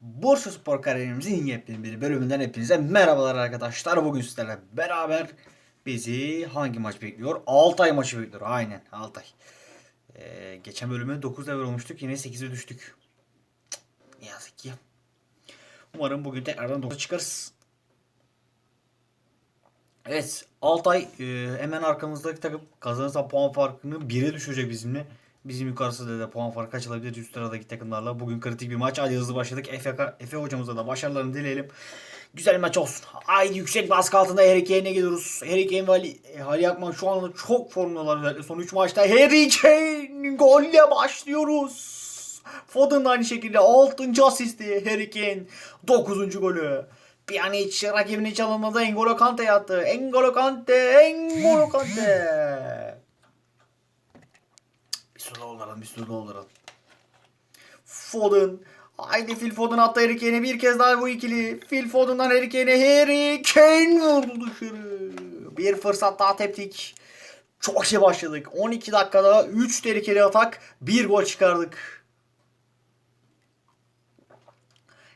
Bursa Spor kariyerimizin yepyeni bir bölümünden hepinize merhabalar arkadaşlar. Bugün sizlerle beraber bizi hangi maç bekliyor? Altay maçı bekliyor. Aynen Altay. Ee, geçen bölümü 9 level olmuştuk. Yine 8'e düştük. Ne yazık ki. Umarım bugün tekrardan 9'a çıkarız. Evet Altay e, hemen arkamızdaki takım kazanırsa puan farkını 1'e düşürecek bizimle. Bizim yukarısı da puan farkı açılabilir üst sıradaki takımlarla. Bugün kritik bir maç. Hadi hızlı başladık. Efe, Efe hocamıza da başarılarını dileyelim. Güzel maç olsun. Haydi yüksek baskı altında Harry Kane'e gidiyoruz. Harry Kane ve Ali, e, Ali Akman şu anda çok formdalar özellikle son 3 maçta. Harry Kane golle başlıyoruz. Foden aynı şekilde 6. asisti Harry Kane 9. golü. Pjanic rakibini çalınmada N'Golo Kante'ye attı. N'Golo Kante, N'Golo Kante. Sürü dolduralım, bir sürü dolduralım. Foden. Haydi Phil Foden attı Harry Kane'e bir kez daha bu ikili. Phil Foden'dan Harry Kane'e Harry Kane vurdu dışarı. Bir fırsat daha teptik. Çok şey başladık. 12 dakikada 3 tehlikeli atak, 1 gol çıkardık.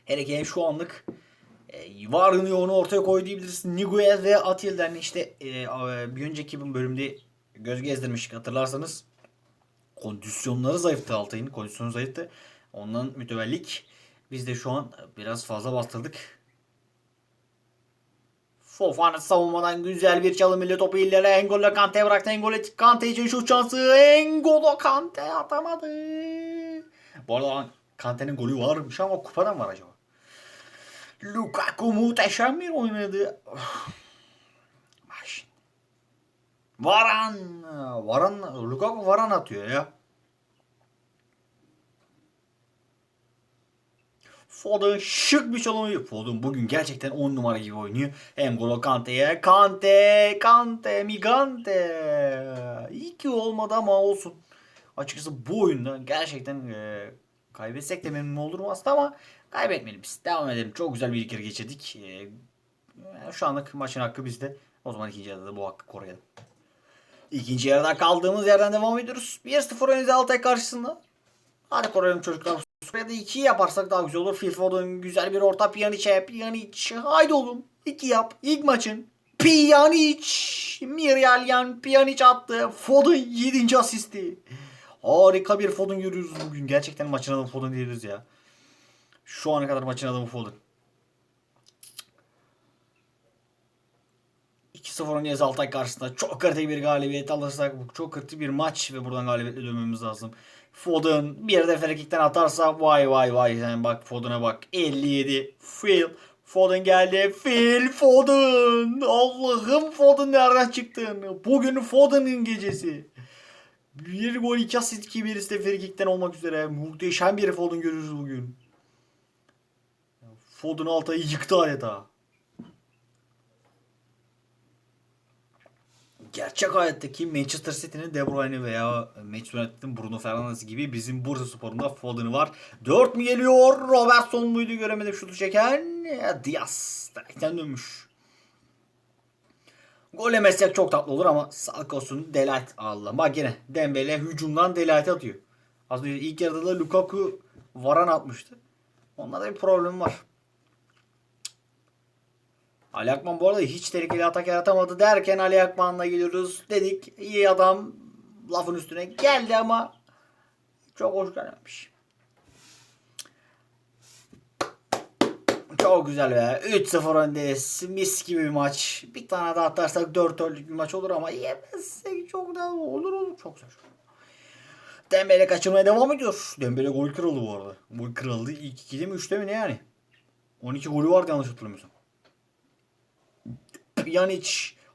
Harry Kane şu anlık e, varını yoğunu ortaya koy diyebiliriz. Niguez ve Atil'den işte e, bir önceki bölümde göz gezdirmiştik hatırlarsanız. Kondisyonları zayıftı Altay'ın. Kondisyonu zayıftı. Ondan mütevellik. Biz de şu an biraz fazla bastırdık. Fofana savunmadan güzel bir çalım ile topu ileri. Engolo Kante bıraktı. Engolo Kante için şu şansı. Engolo Kante atamadı. Bu arada Kante'nin golü varmış ama kupadan var acaba? Lukaku muhteşem bir oynadı. Varan. Varan. Lukaku Varan atıyor ya. Foden şık bir çalım. Foden bugün gerçekten 10 numara gibi oynuyor. Hem Golo Kante'ye. Kante, Kante, Migante. İyi ki olmadı ama olsun. Açıkçası bu oyunda gerçekten e, kaybetsek de memnun olurum aslında ama kaybetmeyelim biz. Devam edelim. Çok güzel bir kere geçirdik. E, şu anlık maçın hakkı bizde. O zaman ikinci yarıda da bu hakkı koruyalım. İkinci yarıda kaldığımız yerden devam ediyoruz. 1-0 önünde Altay karşısında. Hadi koruyalım çocuklar. Sürede 2 yaparsak daha güzel olur. Foden güzel bir orta Pjanic'e. Pjanic haydi oğlum. 2 yap. İlk maçın. Pjanic. Miralyan Pjanic attı. Foden 7. asisti. Harika bir Foden görüyoruz bugün. Gerçekten maçın adamı Foden diyoruz ya. Şu ana kadar maçın adamı Foden. 2-0 önceyiz Altay karşısında. Çok kritik bir galibiyet alırsak bu çok kritik bir maç ve buradan galibiyetle dönmemiz lazım. Foden bir de frikikten atarsa vay vay vay. Sen bak Foden'a bak. 57 Phil Foden geldi. Phil Foden! Allah'ım Foden nereden çıktın bugün Foden'ın gecesi. Bir gol iki asist ki birisi de frikikten olmak üzere. Muhteşem bir Foden görürüz bugün. Foden Altay'ı yıktı adeta gerçek hayattaki Manchester City'nin De Bruyne veya Manchester United'in Bruno Fernandes gibi bizim Bursa Spor'unda Foden'ı var. 4 mu geliyor? Robertson muydu göremedim şutu çeken? Ya, Diaz. Direkten dönmüş. Gol yemezsek çok tatlı olur ama sağlık olsun Delight Allah. Bak yine Dembele hücumdan Delight atıyor. Az önce ilk yarıda da Lukaku varan atmıştı. Onlarda bir problem var. Ali Akman bu arada hiç tehlikeli atak yaratamadı derken Ali Akman'la geliyoruz. Dedik iyi adam lafın üstüne geldi ama çok hoş gelmemiş. Çok güzel be. 3-0 öndeyiz. Mis gibi bir maç. Bir tane daha atarsak 4 önlük bir maç olur ama yemezsek çok daha olur olur. Çok güzel. Dembele kaçırmaya devam ediyor. Dembele gol kralı bu arada. Gol kralı ilk 2'de mi 3'te mi ne yani? 12 golü vardı yanlış hatırlamıyorsam. Pjanic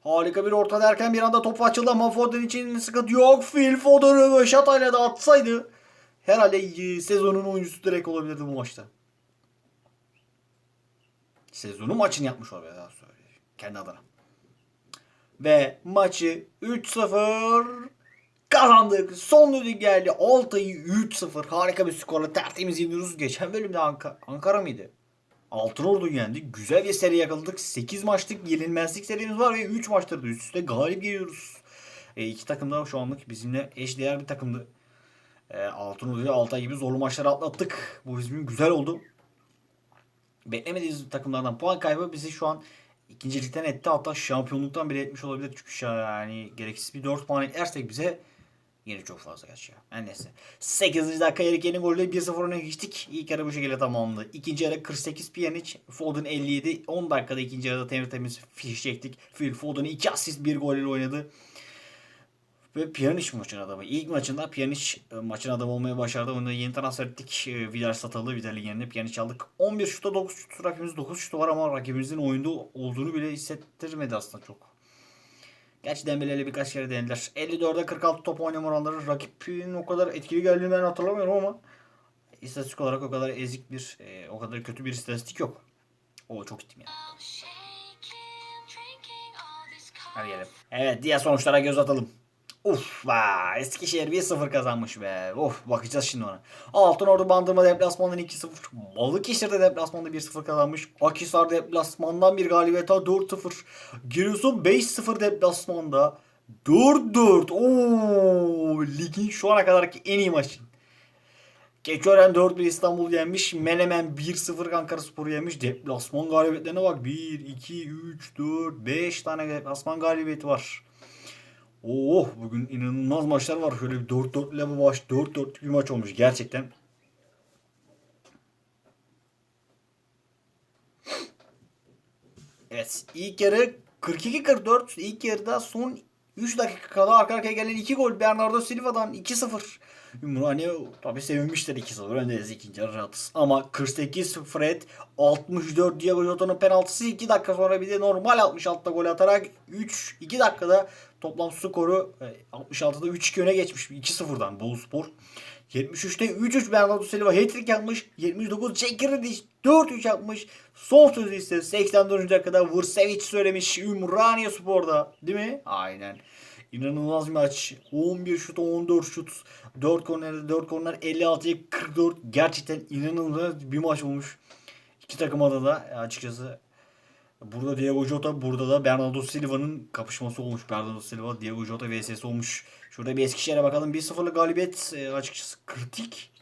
harika bir orta derken bir anda top açıldı ama Foden için sıkıntı yok. Phil Foden röveşatayla da atsaydı herhalde e, sezonun oyuncusu direkt olabilirdi bu maçta. Sezonun maçını yapmış olabilir daha sonra. Kendi adına. Ve maçı 3-0 kazandık. Son düdük geldi. Altay'ı 3-0 harika bir skorla tertemiz yeniyoruz. Geçen bölümde Anka- Ankara mıydı? Altınordu yendi. Güzel bir seri yakaladık. 8 maçlık yenilmezlik serimiz var ve 3 maçtır da üst üste galip geliyoruz. E, iki takım da şu anlık bizimle eşdeğer bir takımdı. E, Altınordu ile Altay gibi zorlu maçları atlattık. Bu bizim güzel oldu. beklemediğimiz takımlardan puan kaybı bizi şu an ikincilikten etti. Hatta şampiyonluktan bile etmiş olabilir. Çünkü yani gereksiz bir 4 puan eklersek bize yine çok fazla ya. Her neyse. 8. dakika Erik Yen'in golüyle 1-0 öne geçtik. İlk yarı bu şekilde tamamlandı. İkinci yarı 48 Pjanic, Foden 57. 10 dakikada ikinci yarıda temiz temiz fiş çektik. Phil Foden 2 asist 1 gol ile oynadı. Ve Pjanic maçın adamı. İlk maçında Pjanic e, maçın adamı olmaya başardı. Onu da yeni transfer ettik. E, Vidal satıldı. Vidal'in yerine Pjanic aldık. 11 şuta 9 şut. Rakibimiz 9 şutu var ama rakibimizin oyunda olduğunu bile hissettirmedi aslında çok. Gerçi Dembele'yle birkaç kere denediler. 54'e 46 top oynama oranları rakibin o kadar etkili geldiğini ben hatırlamıyorum ama istatistik olarak o kadar ezik bir, e, o kadar kötü bir istatistik yok. O çok gittim ya. Hadi gelelim. Evet diğer sonuçlara göz atalım. Uf be Eskişehir 1-0 kazanmış be. Of bakacağız şimdi ona. Altınordu Bandırma deplasmandan 2-0. Balıkesir'de deplasmanda 1-0 kazanmış. Akhisar deplasmandan bir galibiyete 4-0. Giresun 5-0 deplasmanda. 4-4. Oo, ligin şu ana kadarki en iyi maçı. Keçiören 4-1 İstanbul yenmiş. Menemen 1-0 Ankara Spor'u yenmiş. Deplasman galibiyetlerine bak. 1, 2, 3, 4, 5 tane deplasman galibiyeti var. Oh bugün inanılmaz maçlar var. Şöyle bir 4-4 ile bu maç 4-4 bir maç olmuş gerçekten. Evet ilk yarı 42-44 ilk yarıda son 3 dakika kala arka arkaya gelen 2 gol Bernardo Silva'dan 2-0. Ümraniye tabi sevinmişler 2-0 öndeyiz ikinci yarı rahatız. Ama 48 Fred 64 Diego Jota'nın penaltısı 2 dakika sonra bir de normal 66'da gol atarak 3 2 dakikada toplam skoru e, 66'da 3-2 öne geçmiş 2-0'dan Boluspor. 73'te 3-3 Bernardo Silva hat-trick yapmış. 79 Jack Grealish 4-3 yapmış. Son sözü ise 84. dakikada Vursevic söylemiş Ümraniye Spor'da. Değil mi? Aynen. İnanılmaz bir maç. 11 şut, 14 şut. 4 kornerde 4 korner 56'ya 44. Gerçekten inanılmaz bir maç olmuş. İki takıma da açıkçası Burada Diego Jota, burada da Bernardo Silva'nın kapışması olmuş. Bernardo Silva, Diego Jota vs olmuş. Şurada bir Eskişehir'e bakalım. 1-0'lık galibiyet e, açıkçası kritik.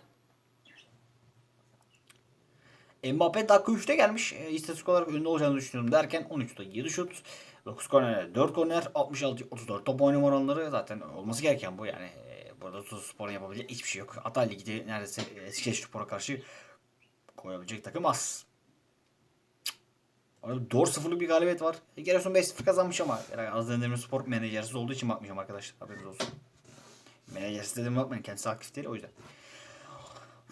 Mbappe dakika 3'te gelmiş. E, istatistik olarak önde olacağını düşünüyorum derken 13'te 7 şut. 9 korner, 4 korner, 66 34 top oynama oranları zaten olması gereken bu yani. E, burada Tuzla Spor'un yapabileceği hiçbir şey yok. Hatay Ligi'de neredeyse Eskişehir Spor'a karşı koyabilecek takım az. 4-0'lık bir galibiyet var. E, Giresun 5-0 kazanmış ama herhalde Azdemir Demir Spor menajersiz olduğu için bakmayacağım arkadaşlar. Haberiniz olsun. Menajersiz dedim bakmayın. Kendisi aktif değil o yüzden.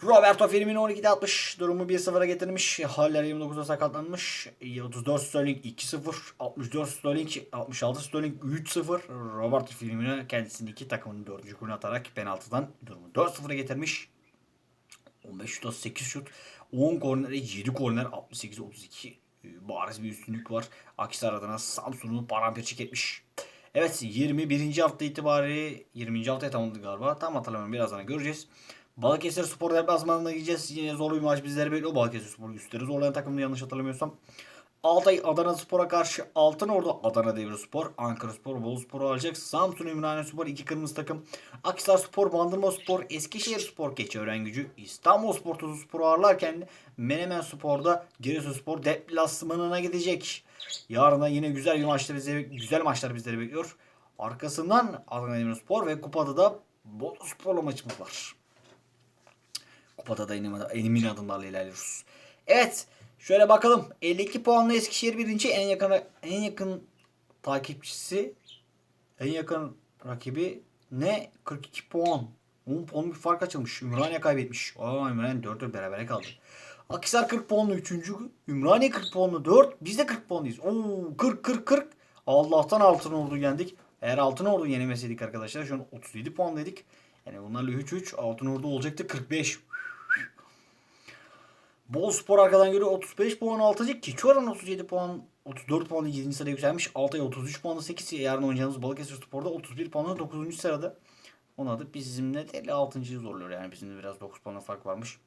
Roberto Firmino 12'de 60 durumu 1-0'a getirmiş. Haller 29'da sakatlanmış. 34 Sterling 2-0. 64 Sterling 66 Sterling 3-0. Roberto Firmino kendisini iki takımın 4. golünü atarak penaltıdan durumu 4-0'a getirmiş. 15 şut 8 şut. 10 kornere 7 korner 68-32 bariz bir üstünlük var. Akisar adına Samsun'u paramparça etmiş. Evet 21. hafta itibariyle 20. haftaya tamamladı galiba. Tam hatırlamıyorum birazdan göreceğiz. Balıkesir Spor deplasmanına gideceğiz. Yine zorlu bir maç bizleri bekliyor. Balıkesir Spor üstleri zorlayan takımını yanlış hatırlamıyorsam. Altay Adana Spor'a karşı Altınordu Adana Demirspor, Ankara Spor, Bolu Spor'u alacak. Samsun Ümraniye Spor iki kırmızı takım. Akhisar Spor, Bandırma Spor, Eskişehir Spor, Keçiören Gücü, İstanbul Spor Tuzu Spor'u ağırlarken Menemen Spor'da Giresun Spor deplasmanına gidecek. Yarına yine güzel maçlar bizi güzel maçlar bizleri bekliyor. Arkasından Adana Demirspor ve Kupa'da da Bolu Spor'la maçımız var. Kupada da emin adımlarla ilerliyoruz. Evet. Şöyle bakalım. 52 puanlı Eskişehir birinci en yakın en yakın takipçisi en yakın rakibi ne? 42 puan. 10 puan bir fark açılmış. Ümraniye kaybetmiş. Aa Ümraniye 4 4 berabere kaldı. Akhisar 40 puanlı 3. Ümraniye 40 puanlı 4. Biz de 40 puanlıyız. Oo 40 40 40. Allah'tan altın ordu yendik. Eğer altın ordu yenemeseydik arkadaşlar şu an 37 puandaydık. Yani bunlarla 3 3 altın ordu olacaktı 45. Bol Spor arkadan geliyor 35 puan altıncı. Keçiören 37 puan 34 puanla 7. sıraya yükselmiş. Altay 33 puanla 8. Yarın oynayacağımız Balıkesir Spor'da 31 puanla 9. sırada. Ona da bizimle de 56.yı zorluyor yani. Bizim de biraz 9 puanla fark varmış.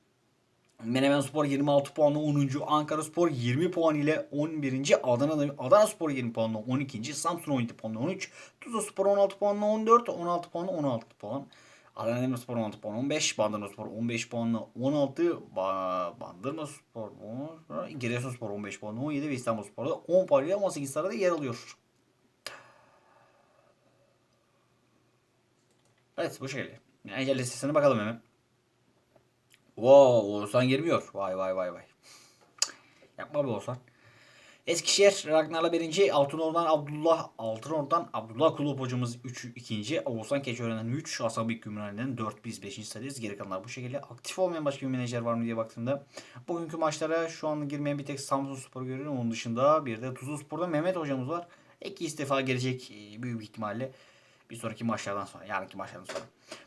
Menemen Spor 26 puanla 10. Ankara Spor 20 puan ile 11. Adana, Adana Spor 20 puanla 12. Samsun 17 puanla 13. Tuzla Spor 16 puanla 14. 16 puanla 16 puan. Adana Demirspor 16 puan 15. Bandırmaspor 15 puanla 16. Ba Bandırmaspor 10. Giresunspor 15 puanla 17 ve İstanbulspor da 10 puan ile 18 sırada yer alıyor. Evet bu şekilde. Yani listesine bakalım hemen. Wow, Oğuzhan girmiyor. Vay vay vay vay. Yapma be Oğuzhan. Eskişehir Ragnar'la birinci, Altınordu'dan Abdullah, Altınordu'dan Abdullah Kulüp hocamız 3. ikinci, Oğuzhan Keçiören'den 3, Hasan Büyük Gümrüğü'nden 4, biz 5. sıradayız. Geri kalanlar bu şekilde. Aktif olmayan başka bir menajer var mı diye baktığımda bugünkü maçlara şu an girmeyen bir tek Samsun Spor'u görüyorum. Onun dışında bir de Tuzlu Spor'da Mehmet hocamız var. İki istifa gelecek e, büyük ihtimalle. Bir sonraki maçlardan sonra, yarınki maçlardan sonra.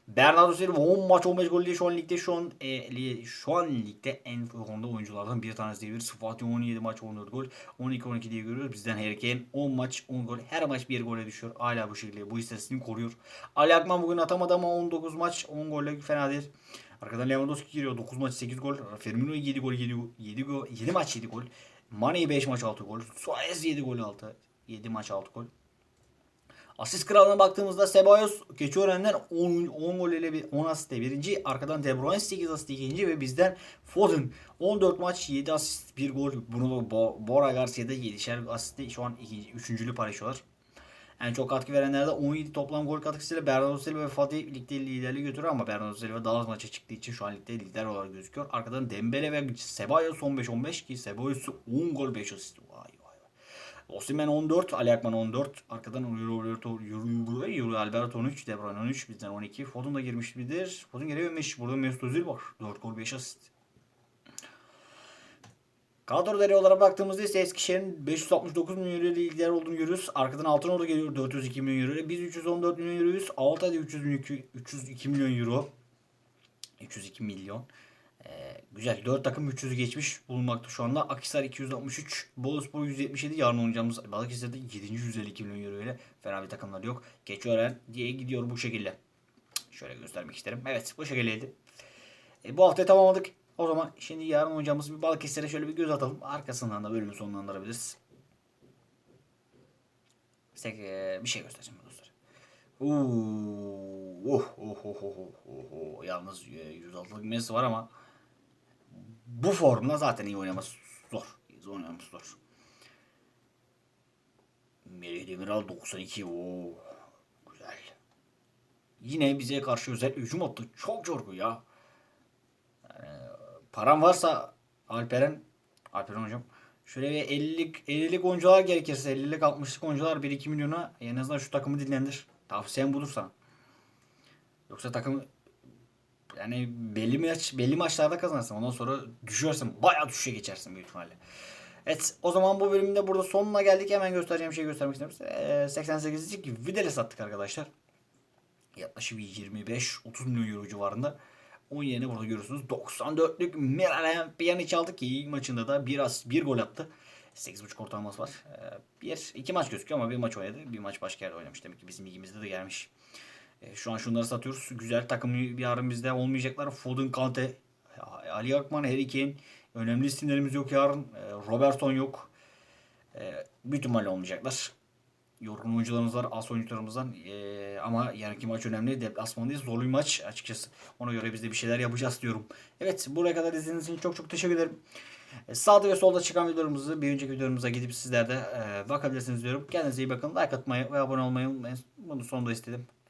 Bernardo Silva 10 maç 15 gol diye şu an ligde şu an e, şu an ligde en formda oyunculardan bir tanesi diyebiliriz. Fatih 17 maç 14 gol. 12-12 diye görüyoruz. Bizden Harry Kane 10 maç 10 gol. Her maç bir gole düşüyor. Hala bu şekilde bu istatistiğini koruyor. Ali Akman bugün atamadı ama 19 maç 10 golle fena değil. Arkadan Lewandowski giriyor. 9 maç 8 gol. Firmino 7 gol 7 gol 7 gol 7 maç 7 gol. Mane 5 maç 6 gol. Suarez 7 gol 6. 7 maç 6 gol. Asist kralına baktığımızda Ceballos Keçiören'den 10, 10 gol ile bir 10 asistle birinci. Arkadan De Bruyne 8 asist ikinci ve bizden Foden 14 maç 7 asist 1 gol. Bruno Bo- Bora Garcia'da 7'şer asistle şu an ikinci, üçüncülü paylaşıyorlar. En çok katkı verenlerde 17 toplam gol katkısıyla Bernardo Silva ve Fatih ligde liderliği götürüyor ama Bernardo Silva daha az maça çıktığı için şu an ligde lider olarak gözüküyor. Arkadan Dembele ve Ceballos 15-15 ki Ceballos 10 gol 5 asist. Vay. Osimhen 14, Ali Akman 14. Arkadan Roberto Yuri Alberto 13, De Bruyne 13, bizden 12. Foden da girmiş midir? Foden girememiş. Burada Mesut Özil var. 4 gol 5 asist. Kadro olarak baktığımızda ise Eskişehir'in 569 milyon euro ile lider olduğunu görüyoruz. Arkadan Altınordu geliyor 402 milyon euro. Biz 314 milyon euroyuz. Altay'da 302, 302 milyon euro. 302 milyon. Ee, güzel. 4 takım 300'ü geçmiş bulunmakta şu anda. Akhisar 263, Boluspor 177. Yarın oynayacağımız Balıkesir'de 7. 152 milyon euro ile fena bir takımları yok. Keçiören diye gidiyor bu şekilde. Şöyle göstermek isterim. Evet bu şekildeydi. E, bu haftayı tamamladık. O zaman şimdi yarın oynayacağımız bir Balıkesir'e şöyle bir göz atalım. Arkasından da bölümü sonlandırabiliriz. Size e, bir şey göstereceğim dostlar. Uuu, oh, oh, oh, oh, oh, oh. Yalnız e, 106'lık Messi var ama bu formda zaten iyi oynaması zor. İyi oynaması zor. Melih Demiral 92. Oo. Güzel. Yine bize karşı özel hücum attı. Çok zorgu ya. Yani, param varsa Alperen Alperen hocam şöyle bir 50'lik 50'lik oyuncular gerekirse 50'lik 60'lık oyuncular 1-2 milyona en azından şu takımı dinlendir. Tavsiyem budur sana. Yoksa takım yani belli maç belli maçlarda kazanırsın. Ondan sonra düşersin. Bayağı düşüşe geçersin büyük ihtimalle. Evet o zaman bu bölümde burada sonuna geldik. Hemen göstereceğim şeyi göstermek istiyorum. Ee, 88'lik Vidal'e sattık arkadaşlar. Yaklaşık bir 25-30 milyon euro civarında. Onun yerine burada görüyorsunuz 94'lük Miralem Pjanic aldı ki ilk maçında da bir as bir gol attı. 8.5 ortalaması var. Ee, bir iki maç gözüküyor ama bir maç oynadı. Bir maç başka yerde oynamış. Demek ki bizim ligimizde de gelmiş. Ee, şu an şunları satıyoruz. Güzel takım yarın bizde olmayacaklar. Foden, Kante, Ali Akman, Harry Kane. Önemli isimlerimiz yok yarın. Ee, Robertson yok. Ee, büyük ihtimalle olmayacaklar. Yorgun oyuncularımız var, az oyuncularımızdan. Ee, ama yarınki maç önemli. Deplasmandayız. Zorlu bir maç açıkçası. Ona göre biz de bir şeyler yapacağız diyorum. Evet buraya kadar izlediğiniz için çok çok teşekkür ederim. Ee, Sağda ve solda çıkan videolarımızı bir önceki videolarımıza gidip sizler de e, bakabilirsiniz diyorum. Kendinize iyi bakın. Like atmayı ve abone olmayı. Bunu sonunda istedim.